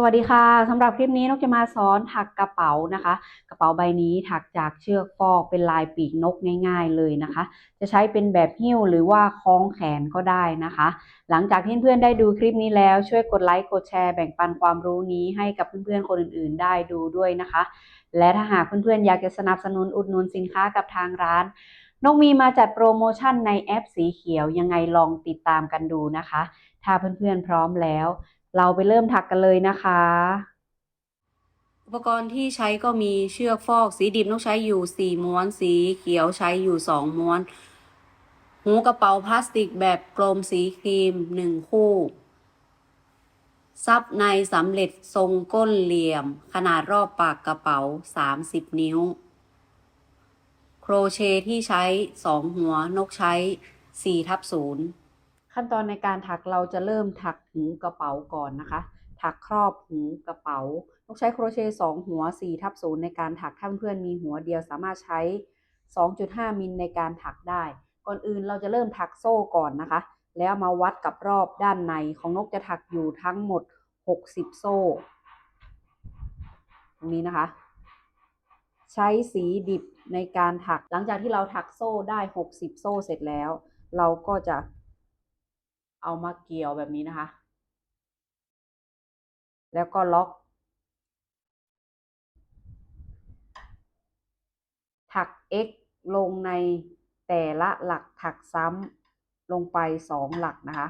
สวัสดีค่ะสำหรับคลิปนี้นกจะมาสอนถักกระเป๋านะคะ กระเป๋าใบนี้ถักจากเชือกฟอกเป็นลายปีกนกง่าย ๆ เลยนะคะ จะใช้เป็นแบบหิ้วหรือว่าคล้องแขนก็ได้นะคะ หลังจากที่เพื่อนๆได้ดูคลิปนี้แล้วช่วยกดไลค์กดแชร์แบ่งปันความรู้นี้ให้กับเพื่อนๆคนอื่นๆได้ดูด้วยนะคะ และถ้าหากเพื่อนๆอยากจะสนับสนุนอุดหนุนสินค้ากับทางร้านนกมีมาจัดโปรโมชั่นในแอปสีเขียวยังไงลองติดตามกันดูนะคะ ถ้าเพื่อนๆพร้อมแล้ว เราไปเริ่มถักกันเลยนะคะ อุปกรณ์ที่ใช้ก็มีเชือกฟอกสีดิบนกใช้อยู่สี่ม้วนสีเขียวใช้อยู่สองม้วน หูกระเป๋าพลาสติกแบบกลมสีครีมหนึ่งคู่ซับในสำเร็จทรงก้นเหลี่ยม ขนาดรอบปากกระเป๋า 30 นิ้ว โครเชต์ที่ใช้ 2 หัวนกใช้4ทับ0 ขั้นตอนในการถักเราจะเริ่มถักหูกระเป๋าก่อนนะคะ ถักครอบหูกระเป๋านกใช้โครเชต์2หัว4ทับ0ในการถักถ้าเพื่อนมีหัวเดียวสามารถใช้ 2.5มิลในการถักได้ ก่อนอื่นเราจะเริ่มถักโซ่ก่อนนะคะ แล้วมาวัดกับรอบด้านในของนกจะถักอยู่ทั้งหมด 60 โซ่ ตรงนี้นะคะ ใช้สีดิบในการถัก หลังจากที่เราถักโซ่ได้ 60 โซ่เสร็จแล้ว เราก็จะ เอามาเกี่ยวแบบนี้นะคะ แล้วก็ล็อก ถัก x ลงในแต่ละหลักถักซ้ำลงไปสองหลักนะคะ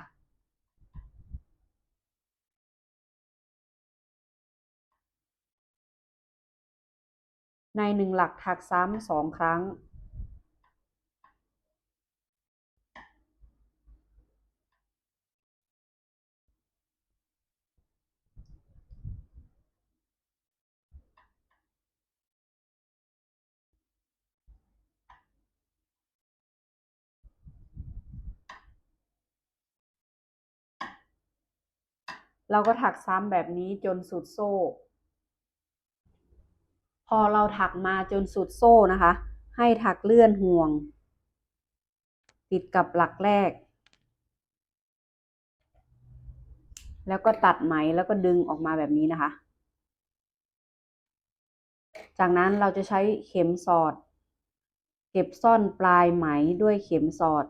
ในหนึ่งหลักถักซ้ำสองครั้ง เราก็ถักซ้ำแบบนี้จนสุดโซ่ พอเราถักมาจนสุดโซ่นะคะ ให้ถักเลื่อนห่วง ติดกับหลักแรก แล้วก็ตัดไหมแล้วก็ดึงออกมาแบบนี้นะคะ จากนั้นเราจะใช้เข็มสอด เก็บซ่อนปลายไหมด้วยเข็มสอด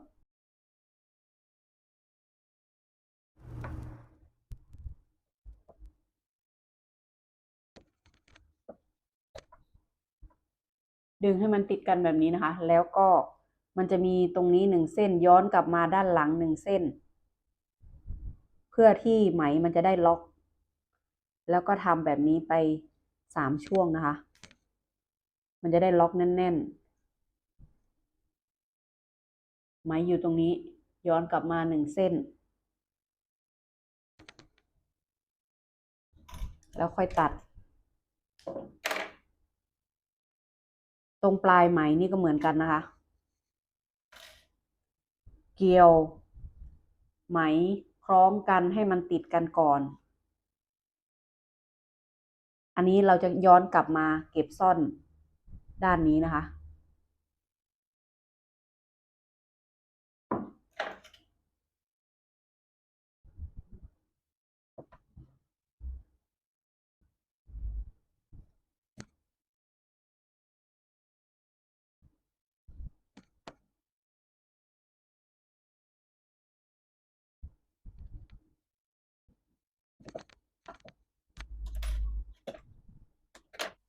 ดึงให้มันติดกันแบบนี้นะคะ แล้วก็มันจะมีตรงนี้หนึ่งเส้นย้อนกลับมาด้านหลังหนึ่งเส้น เพื่อที่ไหมมันจะได้ล็อก แล้วก็ทำแบบนี้ไปสามช่วงนะคะ มันจะได้ล็อกแน่น ๆ ไหมอยู่ตรงนี้ย้อนกลับมาหนึ่งเส้น แล้วค่อยตัด ตรงปลายไหมนี่ก็เหมือนกันนะคะ เกี่ยว ไหมคล้องกันให้มันติดกันก่อน อันนี้เราจะย้อนกลับมาเก็บซ่อนด้านนี้นะคะ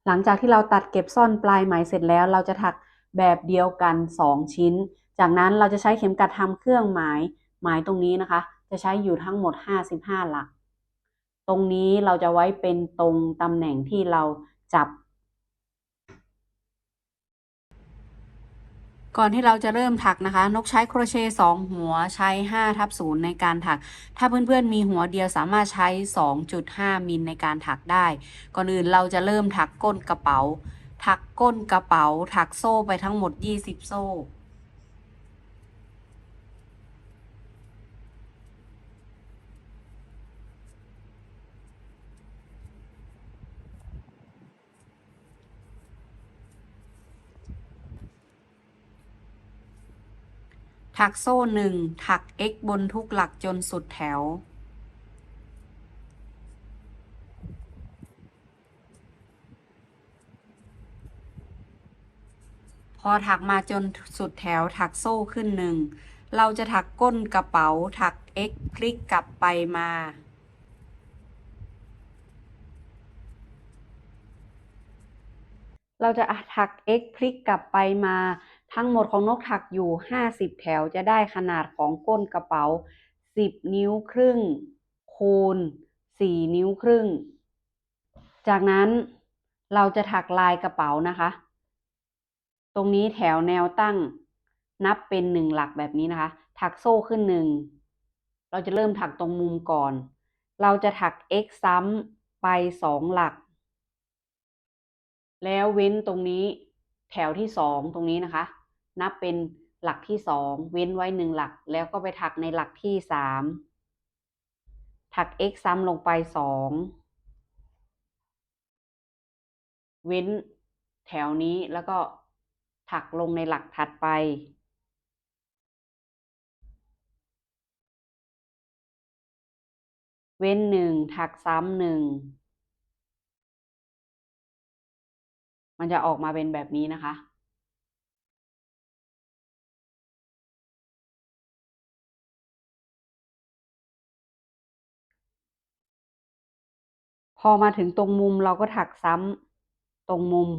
หลังจากที่เราตัดเก็บซ่อนปลายไหมเสร็จแล้ว เราจะถักแบบเดียวกัน 2 ชิ้น จากนั้นเราจะใช้เข็มกัดทำเครื่องหมายหมายตรงนี้นะคะ จะใช้อยู่ทั้งหมด 55 หลัก ตรงนี้เราจะไว้เป็นตรงตำแหน่งที่เราจับ ก่อนที่เราจะเริ่มถักนะคะ นกใช้โครเชต์2หัวใช้5ทับ0ในการถัก ถ้าเพื่อนๆมีหัวเดียวสามารถใช้ 2.5 มิลในการถักได้ ก่อนอื่นเราจะเริ่มถักก้นกระเป๋า ถักก้นกระเป๋า ถักโซ่ไปทั้งหมด 20 โซ่ ถักโซ่หนึ่งถัก x บนทุกหลักจนสุดแถว พอถักมาจนสุดแถวถักโซ่ขึ้นหนึ่ง เราจะถักก้นกระเป๋าถัก x พลิกกลับไปมาเราจะถัก x พลิกกลับไปมา ทั้งหมดของนกถักอยู่ 50 แถวจะได้ขนาดของก้นกระเป๋า 10 นิ้วครึ่ง คูณ 4 นิ้วครึ่ง จากนั้นเราจะถักลายกระเป๋านะคะ ตรงนี้แถวแนวตั้ง นับเป็นหนึ่งหลักแบบนี้นะคะ ถักโซ่ขึ้นหนึ่ง เราจะเริ่มถักตรงมุมก่อน เราจะถัก x ซ้ำไปสองหลัก แล้วเว้นตรงนี้แถวที่สองตรงนี้นะคะ นับเป็นหลักที่สองเว้นไว้หนึ่งหลัก แล้วก็ไปถักในหลักที่สามถัก x ซ้ำลงไปสองเว้นแถวนี้แล้วก็ถักลงในหลักถัดไป เว้นหนึ่งถักซ้ำหนึ่งมันจะออกมาเป็นแบบนี้นะคะ พอมาถึงตรงมุมเราก็ถักซ้ำตรงมุม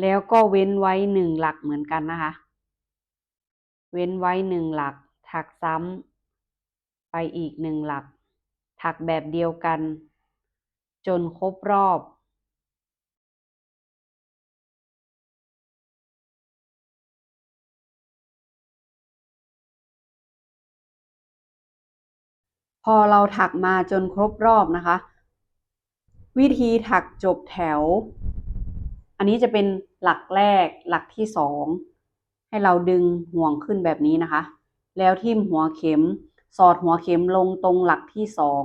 แล้วก็เว้นไว้หนึ่งหลักเหมือนกันนะคะ เว้นไว้หนึ่งหลัก ถักซ้ำไปอีกหนึ่งหลัก ถักแบบเดียวกัน จนครบรอบ อเราถักมาจนครบรอบนะคะ วิธีถักจบแถว อันนี้จะเป็นหลักแรกหลักที่สองให้เราดึงห่วงขึ้นแบบนี้นะคะ แล้วทิ่มหัวเข็ม สอดหัวเข็มลงตรงหลักที่สอง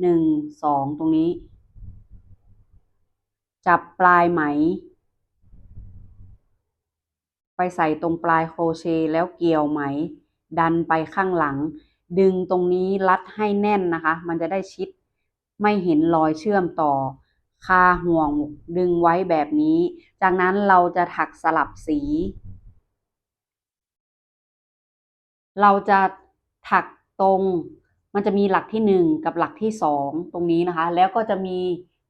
หนึ่งสองตรงนี้ จับปลายไหม ไปใส่ตรงปลายโครเชต์แล้วเกี่ยวไหม ดันไปข้างหลัง ดึงตรงนี้รัดให้แน่นนะคะ มันจะได้ชิดไม่เห็นรอยเชื่อมต่อ คาห่วงดึงไว้แบบนี้ จากนั้นเราจะถักสลับสี เราจะถักตรง มันจะมีหลักที่หนึ่งกับหลักที่สองตรงนี้นะคะ แล้วก็จะมี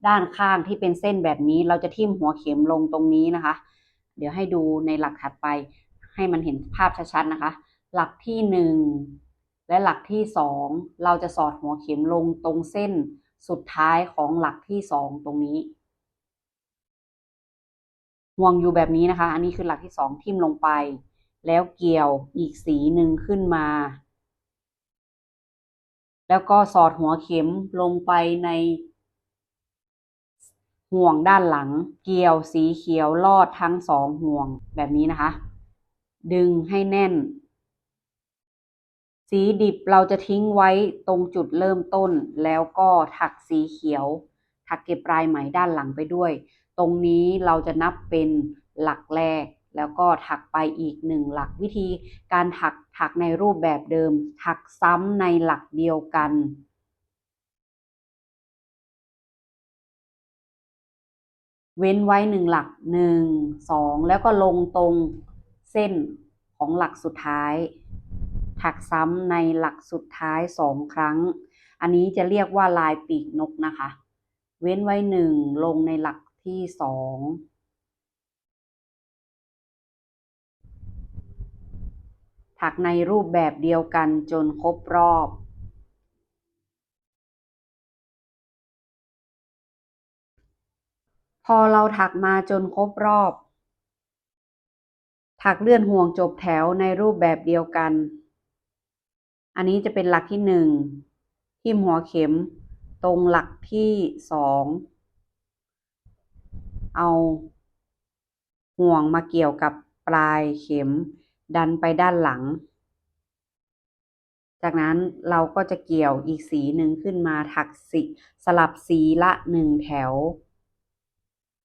ด้านข้างที่เป็นเส้นแบบนี้ เราจะทิ่มหัวเข็มลงตรงนี้นะคะ เดี๋ยวให้ดูในหลักถัดไป ให้มันเห็นภาพชัดๆนะคะ หลักที่หนึ่ง และหลักที่สองเราจะสอดหัวเข็มลงตรงเส้นสุดท้ายของหลักที่สองตรงนี้ ห่วงอยู่แบบนี้นะคะ อันนี้คือหลักที่สองทิ่มลงไป แล้วเกี่ยวอีกสีหนึ่งขึ้นมา แล้วก็สอดหัวเข็มลงไปใน ห่วงด้านหลัง เกี่ยวสีเขียวลอดทั้งสองห่วงแบบนี้นะคะ ดึงให้แน่น สีดิบเราจะทิ้งไว้ตรงจุดเริ่มต้น แล้วก็ถักสีเขียว ถักเก็บปลายไหมด้านหลังไปด้วย ตรงนี้เราจะนับเป็นหลักแรก แล้วก็ถักไปอีกหนึ่งหลักวิธี การถักถักในรูปแบบเดิม ถักซ้ำในหลักเดียวกันเว้นไว้หนึ่งหลักหนึ่งสองแล้วก็ลงตรงเส้นของหลักสุดท้าย ถักซ้ำในหลักสุดท้ายสองครั้ง อันนี้จะเรียกว่าลายปีกนกนะคะ เว้นไว้หนึ่งลงในหลักที่สองถักในรูปแบบเดียวกันจนครบรอบ พอเราถักมาจนครบรอบ ถักเลื่อนห่วงจบแถวในรูปแบบเดียวกัน อันนี้จะเป็นหลักที่หนึ่งทิ่มหัวเข็มตรงหลักที่สองเอาห่วงมาเกี่ยวกับปลายเข็มดันไปด้านหลัง จากนั้นเราก็จะเกี่ยวอีกสีหนึ่งขึ้นมาถักสีสลับสีละหนึ่งแถว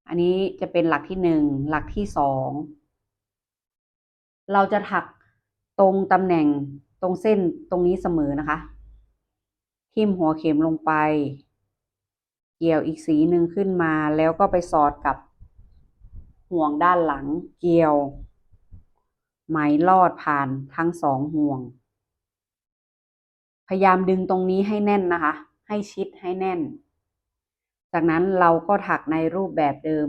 อันนี้จะเป็นหลักที่หนึ่งหลักที่สองเราจะถักตรงตำแหน่ง ตรงเส้นตรงนี้เสมอนะคะ ทิ่มหัวเข็มลงไป เกี่ยวอีกสีหนึ่งขึ้นมาแล้วก็ไปสอดกับ ห่วงด้านหลัง เกี่ยว ไหมลอดผ่านทั้งสองห่วง พยายามดึงตรงนี้ให้แน่นนะคะ ให้ชิดให้แน่น จากนั้นเราก็ถักในรูปแบบเดิม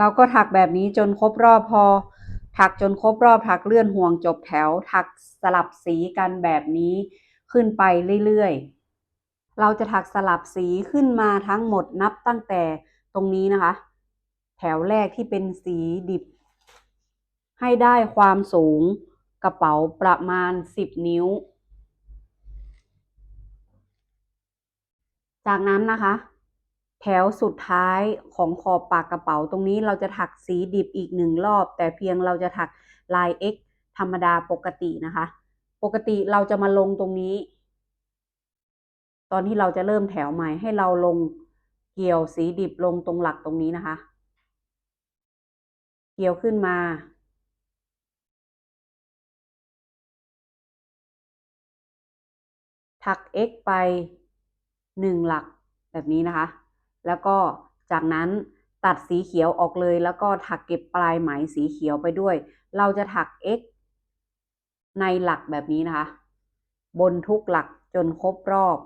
เราก็ถักแบบนี้จนครบรอบพอ ถักจนครบรอบถักเลื่อนห่วงจบแถว ถักสลับสีกันแบบนี้ขึ้นไปเรื่อยๆ เราจะถักสลับสีขึ้นมาทั้งหมดนับตั้งแต่ตรงนี้นะคะ แถวแรกที่เป็นสีดิบ ให้ได้ความสูงกระเป๋าประมาณ 10 นิ้ว จากนั้นนะคะ แถวสุดท้ายของขอบปากกระเป๋าตรงนี้เราจะถักสีดิบอีกหนึ่งรอบ แต่เพียงเราจะถักลาย X ธรรมดาปกตินะคะ ปกติเราจะมาลงตรงนี้ ตอนที่เราจะเริ่มแถวใหม่ให้เราลงเกี่ยวสีดิบลงตรงหลักตรงนี้นะคะ เกี่ยวขึ้นมา ถัก x ไปหนึ่งหลักแบบนี้นะคะ แล้วก็จากนั้นตัดสีเขียวออกเลย แล้วก็ถักเก็บปลายไหมสีเขียวไปด้วย เราจะถัก x ในหลักแบบนี้นะคะ บนทุกหลักจนครบรอบ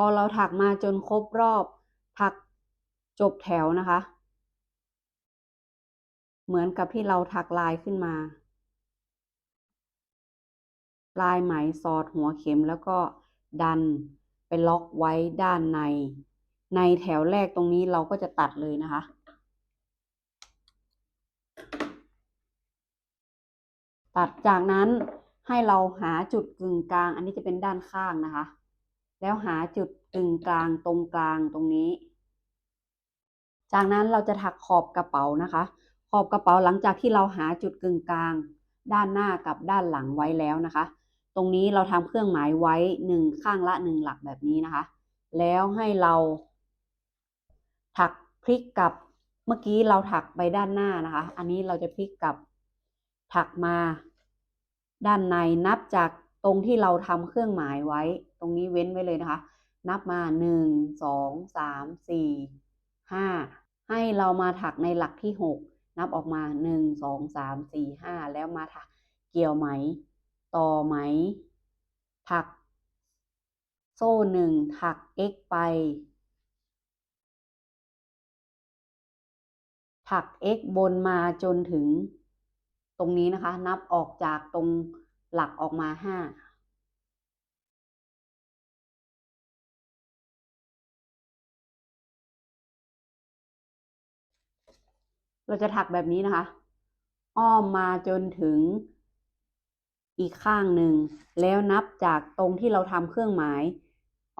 อเราถักมาจนครบรอบ ถักจบแถวนะคะ เหมือนกับที่เราถักลายขึ้นมา ลายไหมสอดหัวเข็มแล้วก็ดันไปล็อกไว้ด้านใน ในแถวแรกตรงนี้เราก็จะตัดเลยนะคะ ตัดจากนั้นให้เราหาจุดกึ่งกลาง อันนี้จะเป็นด้านข้างนะคะ แล้วหาจุดกึ่งกลางตรงกลางตรงนี้ จากนั้นเราจะถักขอบกระเป๋านะคะ ขอบกระเป๋าหลังจากที่เราหาจุดกึ่งกลาง ด้านหน้ากับด้านหลังไว้แล้วนะคะ ตรงนี้เราทำเครื่องหมายไว้หนึ่งข้างละหนึ่งหลักแบบนี้นะคะ แล้วให้เรา ถักพลิกกลับเมื่อกี้เราถักไปด้านหน้านะคะ อันนี้เราจะพลิกกลับ ถักมา ด้านในนับจากตรงที่เราทำเครื่องหมายไว้ ตรงนี้เว้นไว้เลยนะคะ นับมา 1 2 3 4 5 ให้เรามาถักในหลักที่ 6 นับออกมา 1 2 3 4 5 แล้วมาถักเกี่ยวไหม ต่อไหม ถัก โซ่หนึ่งถัก x ไป ถัก x บนมาจนถึง ตรงนี้นะคะ นับออกจากตรงหลักออกมา 5 เราจะถักแบบนี้นะคะ อ้อมมาจนถึงอีกข้างหนึ่ง แล้วนับจากตรงที่เราทำเครื่องหมาย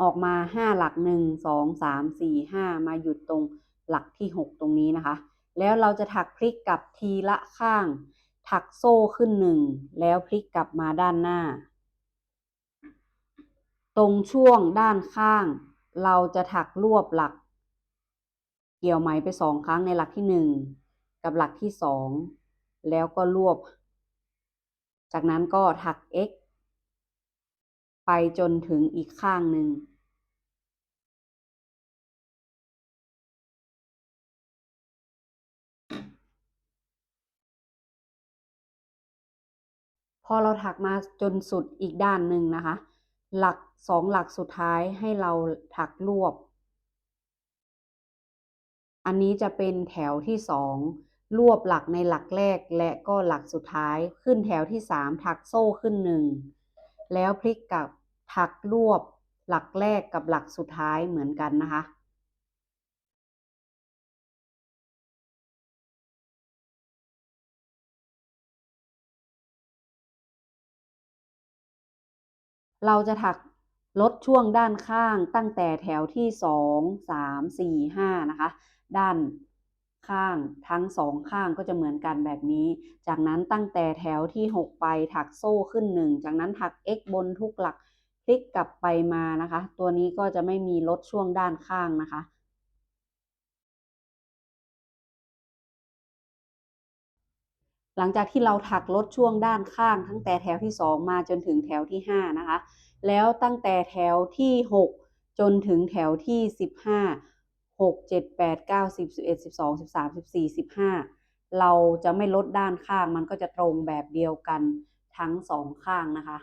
ออกมาห้าหลักหนึ่งสองสามสี่ห้ามาหยุดตรงหลักที่หกตรงนี้นะคะ แล้วเราจะถักพลิกกลับทีละข้าง ถักโซ่ขึ้นหนึ่งแล้วพลิกกลับมาด้านหน้า ตรงช่วงด้านข้าง เราจะถักรวบหลัก เกี่ยวไหมไปสองครั้งในหลักที่หนึ่ง กับหลักที่สองแล้วก็รวบ จากนั้นก็ถัก x ไปจนถึงอีกข้างหนึ่ง พอเราถักมาจนสุดอีกด้านหนึ่งนะคะ หลักสองหลักสุดท้ายให้เราถักรวบ อันนี้จะเป็นแถวที่สอง รวบหลักในหลักแรกและก็หลักสุดท้ายขึ้นแถวที่สามถักโซ่ขึ้นหนึ่งแล้วพลิกกับถักรวบหลักแรกกับหลักสุดท้ายเหมือนกันนะคะ เราจะถักลดช่วงด้านข้างตั้งแต่แถวที่สองสามสี่ห้านะคะ ด้าน ข้างทั้งสองข้างก็จะเหมือนกันแบบนี้ จากนั้นตั้งแต่แถวที่ 6 ไปถักโซ่ขึ้น 1 จากนั้นถัก x บนทุกหลักพลิกกลับไปมานะคะ ตัวนี้ก็จะไม่มีลดช่วงด้านข้างนะคะ หลังจากที่เราถักลดช่วงด้านข้าง ตั้งแต่แถวที่ 2 มาจนถึงแถวที่ 5 นะคะ แล้วตั้งแต่แถวที่ 6 จนถึงแถวที่ 15 6 7 8 9 10 11 12 13 14 15 เราจะไม่ลดด้านข้างมันก็จะตรงแบบเดียวกันทั้งสองข้างนะคะ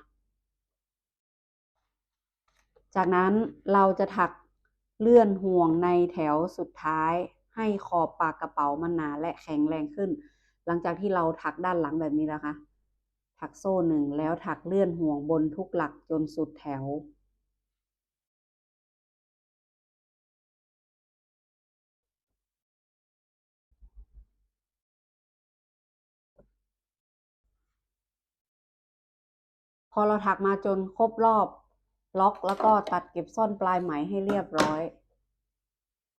จากนั้นเราจะถักเลื่อนห่วงในแถวสุดท้าย ให้ขอบปากกระเป๋ามันหนาและแข็งแรงขึ้น หลังจากที่เราถักด้านหลังแบบนี้นะคะ ถักโซ่หนึ่งแล้วถักเลื่อนห่วงบนทุกหลักจนสุดแถว พอเราถักมาจนครบรอบล็อกแล้วก็ตัดเก็บซ่อนปลายไหมให้เรียบร้อย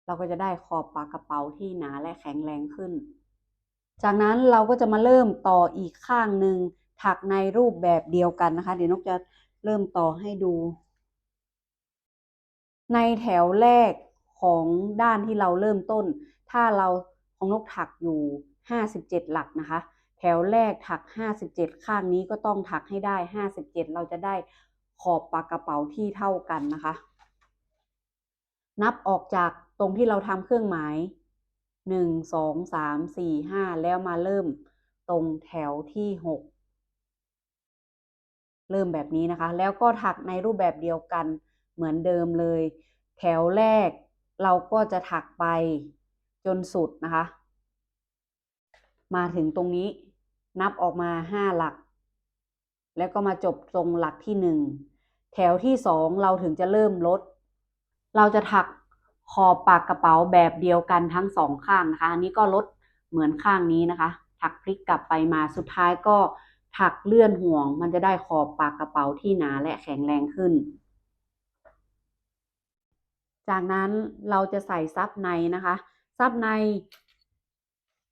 เราก็จะได้ขอบปากกระเป๋าที่หนาและแข็งแรงขึ้น จากนั้นเราก็จะมาเริ่มต่ออีกข้างหนึ่งถักในรูปแบบเดียวกันนะคะ เดี๋ยวนกจะเริ่มต่อให้ดู ในแถวแรกของด้านที่เราเริ่มต้น ถ้าเราของนกถักอยู่ 57 หลักนะคะ แถวแรกถัก 57 ข้างนี้ก็ต้องถักให้ได้ 57 เราจะได้ขอบปากกระเป๋าที่เท่ากันนะคะ นับออกจากตรงที่เราทำเครื่องหมาย 1 2 3 4 5 แล้วมาเริ่มตรงแถวที่ 6 เริ่มแบบนี้นะคะ แล้วก็ถักในรูปแบบเดียวกันเหมือนเดิมเลย แถวแรกเราก็จะถักไปจนสุดนะคะ มาถึงตรงนี้ นับออกมาห้าหลัก แล้วก็มาจบตรงหลักที่หนึ่งแถวที่สองเราถึงจะเริ่มลด เราจะถักขอบปากกระเป๋าแบบเดียวกันทั้งสองข้างนะคะอันนี้ก็ลดเหมือนข้างนี้นะคะ ถักพลิกกลับไปมาสุดท้ายก็ถักเลื่อนห่วง มันจะได้ขอบปากกระเป๋าที่หนาและแข็งแรงขึ้น จากนั้นเราจะใส่ซับในนะคะ ซับใน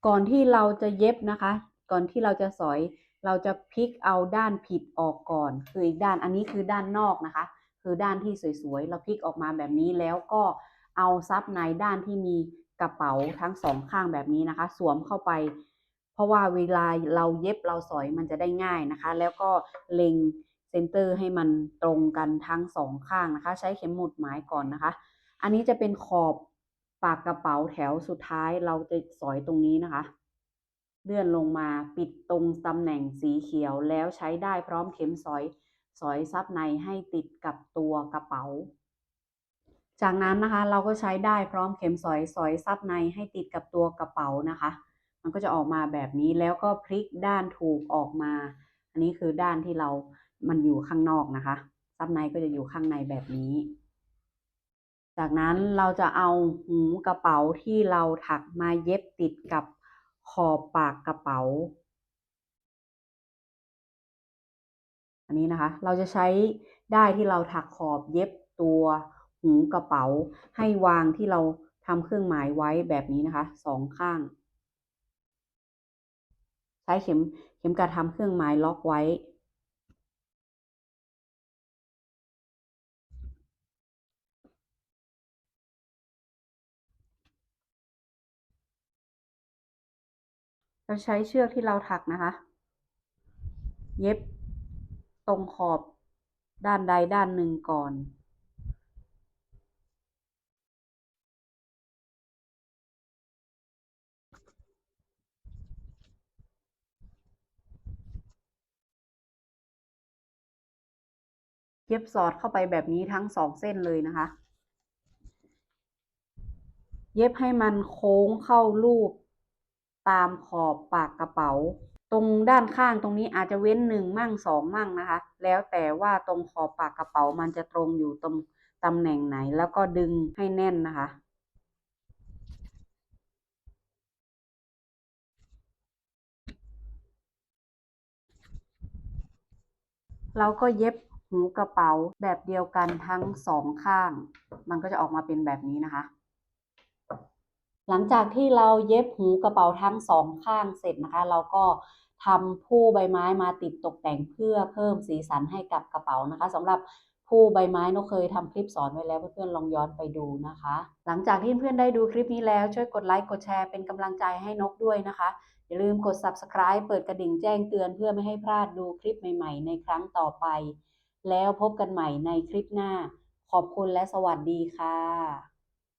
ก่อนที่เราจะเย็บนะคะ อนที่เราจะสอย เราจะพลิกเอาด้านผิดออกก่อน คืออีกด้านอันนี้คือด้านนอกนะคะ คือด้านที่สวยๆ เราพลิกออกมาแบบนี้แล้วก็เอาซับในด้านที่มีกระเป๋าทั้งสองข้างแบบนี้นะคะ สวมเข้าไป เพราะว่าเวลาเราเย็บเราสอยมันจะได้ง่ายนะคะ แล้วก็เล็งเซนเตอร์ให้มันตรงกันทั้งสองข้างนะคะ ใช้เข็มหมุดหมายก่อนนะคะ อันนี้จะเป็นขอบปากกระเป๋าแถวสุดท้ายเราจะสอยตรงนี้นะคะ เลื่อนลงมาปิดตรงตำแหน่งสีเขียวแล้วใช้ได้พร้อมเข็มสอยสอยซับในให้ติดกับตัวกระเป๋า จากนั้นนะคะเราก็ใช้ได้พร้อมเข็มสอยสอยซับในให้ติดกับตัวกระเป๋านะคะ มันก็จะออกมาแบบนี้แล้วก็พลิกด้านถูกออกมา อันนี้คือด้านที่เรา มันอยู่ข้างนอกนะคะ ซับในก็จะอยู่ข้างในแบบนี้ จากนั้นเราจะเอาหูกระเป๋าที่เราถักมาเย็บติดกับ ขอบปากกระเป๋า อันนี้นะคะ เราจะใช้ได้ที่เราถักขอบเย็บตัวหูกระเป๋า ให้วางที่เราทำเครื่องหมายไว้แบบนี้นะคะสองข้าง ใช้เข็มเข็มกระทำเครื่องหมายล็อกไว้ เราใช้เชือกที่เราถักนะคะ เย็บตรงขอบด้านใดด้านหนึ่งก่อน เย็บสอดเข้าไปแบบนี้ทั้งสองเส้นเลยนะคะ เย็บให้มันโค้งเข้ารูป ตามขอบปากกระเป๋า ตรงด้านข้างตรงนี้อาจจะเว้นหนึ่งมั่งสองมั่งนะคะ แล้วแต่ว่าตรงขอบปากกระเป๋ามันจะตรงอยู่ตรงตำแหน่งไหนแล้วก็ดึงให้แน่นนะคะเราก็เย็บหูกระเป๋าแบบเดียวกันทั้งสองข้าง มันก็จะออกมาเป็นแบบนี้นะคะ หลังจากที่เราเย็บหูกระเป๋าทั้งสองข้างเสร็จนะคะ เราก็ทำผู้ใบไม้มาติดตกแต่งเพื่อเพิ่มสีสันให้กับกระเป๋านะคะสำหรับผู้ใบไม้นกเคยทำคลิปสอนไว้แล้วเพื่อนๆลองย้อนไปดูนะคะ หลังจากที่เพื่อนๆได้ดูคลิปนี้แล้วช่วยกดไลค์กดแชร์เป็นกำลังใจให้นกด้วยนะคะ อย่าลืมกด subscribe เปิดกระดิ่งแจ้งเตือนเพื่อไม่ให้พลาดดูคลิปใหม่ๆ ในครั้งต่อไป แล้วพบกันใหม่ในคลิปหน้า ขอบคุณและสวัสดีค่ะ